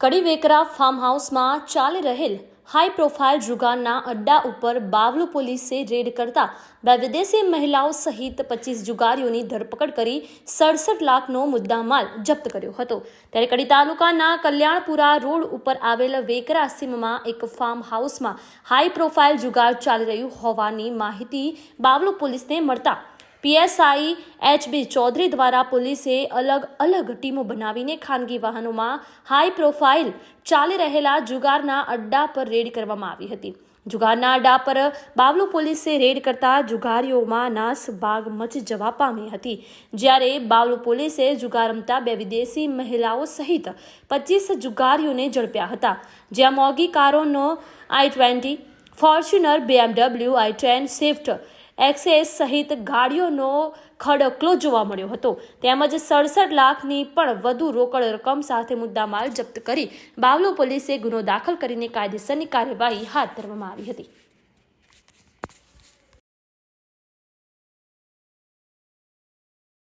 કડી Vekra farm હાઉસમાં ચાલી રહેલ હાઈ પ્રોફાઇલ જુગારના અડ્ડા ઉપર બાવલુ પોલીસે રેડ કરતા બે વિદેશી મહિલાઓ સહિત પચીસ જુગારીઓની ધરપકડ કરી સડસઠ લાખનો મુદ્દામાલ જપ્ત કર્યો હતો. ત્યારે કડી તાલુકાના કલ્યાણપુરા રોડ ઉપર આવેલ વેકરા સીમમાં એક ફાર્મ હાઉસમાં હાઈ પ્રોફાઇલ જુગાર ચાલી રહ્યું હોવાની માહિતી બાવલુ પોલીસને મળતા પીએસઆઈ એચ બી ચૌધરી દ્વારા પોલીસે અલગ અલગ ટીમો બનાવીને ખાનગી વાહનોમાં હાઈ પ્રોફાઇલ ચાલી રહેલા જુગારના અડ્ડા પર રેડ કરવામાં આવી હતી. જુગારના અડ્ડા પર બાવલુ પોલીસે રેડ કરતા જુગારીઓમાં નાસ, બાગ, મચ જવા પામી હતી. જ્યારે બાવલુ પોલીસે જુગાર રમતા બે વિદેશી મહિલાઓ સહિત પચીસ જુગારીઓને ઝડપ્યા હતા. જ્યાં મોગી કારોનો i twenty Fortuner BMW i ten Swift Access સહિત ગાડીઓનો ખડકલો જોવા મળ્યો હતો. તેમજ સડસઠ લાખની પણ વધુ રોકડ રકમ સાથે મુદ્દામાલ જપ્ત કરી બાવલો પોલીસે ગુનો દાખલ કરીને કાયદેસરની કાર્યવાહી હાથ ધરવામાં આવી હતી.